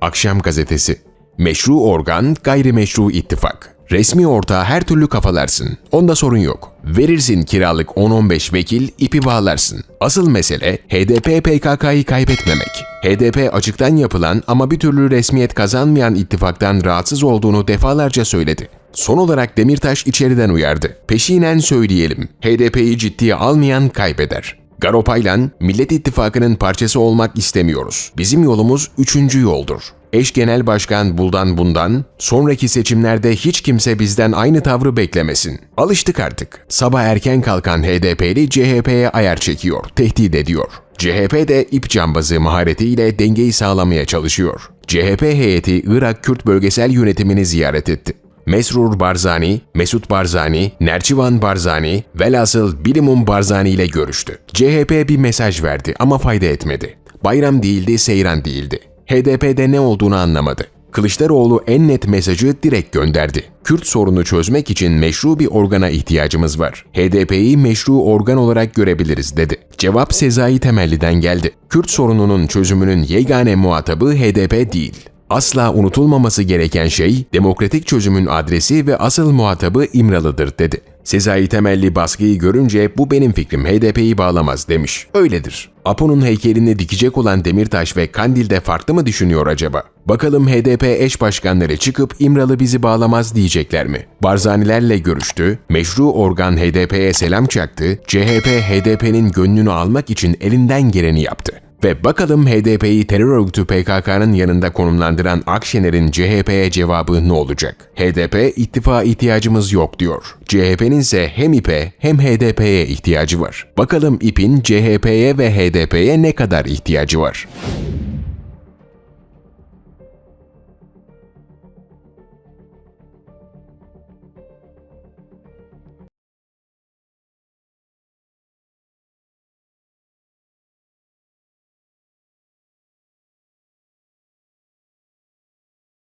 Akşam gazetesi. Meşru organ, gayrimeşru ittifak. Resmi ortağı her türlü kafalarsın. Onda sorun yok. Verirsin kiralık 10-15 vekil, ipi bağlarsın. Asıl mesele HDP PKK'yı kaybetmemek. HDP açıktan yapılan ama bir türlü resmiyet kazanmayan ittifaktan rahatsız olduğunu defalarca söyledi. Son olarak Demirtaş içeriden uyardı. Peşinen söyleyelim, HDP'yi ciddiye almayan kaybeder. Garopaylan, Millet İttifakı'nın parçası olmak istemiyoruz. Bizim yolumuz üçüncü yoldur. Eş Genel Başkan Buldan Bundan, sonraki seçimlerde hiç kimse bizden aynı tavrı beklemesin. Alıştık artık. Sabah erken kalkan HDP'li CHP'ye ayar çekiyor, tehdit ediyor. CHP de ip cambazı maharetiyle dengeyi sağlamaya çalışıyor. CHP heyeti Irak Kürt bölgesel yönetimini ziyaret etti. Mesrur Barzani, Mesut Barzani, Nerçivan Barzani, velhasıl Bilimum Barzani ile görüştü. CHP bir mesaj verdi ama fayda etmedi. Bayram değildi, seyran değildi. HDP'de ne olduğunu anlamadı. Kılıçdaroğlu en net mesajı direkt gönderdi. Kürt sorunu çözmek için meşru bir organa ihtiyacımız var. HDP'yi meşru organ olarak görebiliriz dedi. Cevap Sezai Temelli'den geldi. Kürt sorununun çözümünün yegane muhatabı HDP değil. Asla unutulmaması gereken şey demokratik çözümün adresi ve asıl muhatabı İmralı'dır dedi. Sezai Temelli baskıyı görünce bu benim fikrim HDP'yi bağlamaz demiş. Öyledir. Apo'nun heykelini dikecek olan Demirtaş ve Kandil'de farklı mı düşünüyor acaba? Bakalım HDP eş başkanları çıkıp İmralı bizi bağlamaz diyecekler mi? Barzanilerle görüştü, meşru organ HDP'ye selam çaktı, CHP HDP'nin gönlünü almak için elinden geleni yaptı. Ve bakalım HDP'yi terör örgütü PKK'nın yanında konumlandıran Akşener'in CHP'ye cevabı ne olacak? HDP ittifa ihtiyacımız yok diyor. CHP'nin ise hem İP'e hem HDP'ye ihtiyacı var. Bakalım İP'in CHP'ye ve HDP'ye ne kadar ihtiyacı var?